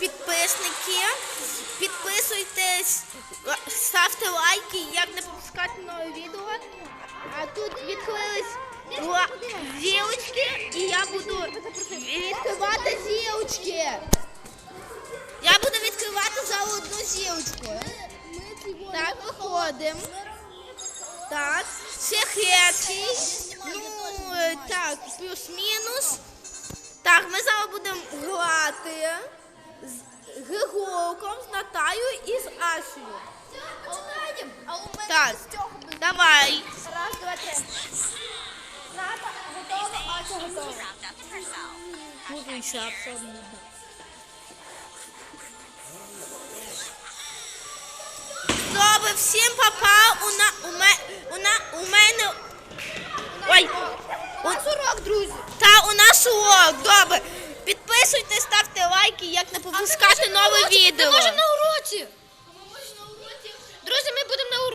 підписники. Підписуйтесь, ставте лайки, як не пропускати нове відео. А тут відкрились зілочки, і я буду відкривати зілочки. Я буду відкривати за одну зілочку. Так, виходимо. Так, секретний. Ну, так, плюс-мінус. Так, ми зараз будемо Григорком, з Натаю і з Ашею. Починаємо. А у мене Так, з цього буде. давай. Раз, два, три. Ната готова, Ася готова. Буду ще абсолютно. Добре, всім папа. У, на, у, ме, у, на, у мене. Ой, у, урок, друзі. та у нас урок. Добре. Підписуйтесь, ставте лайки, як не пропускати відео. Ми можемо на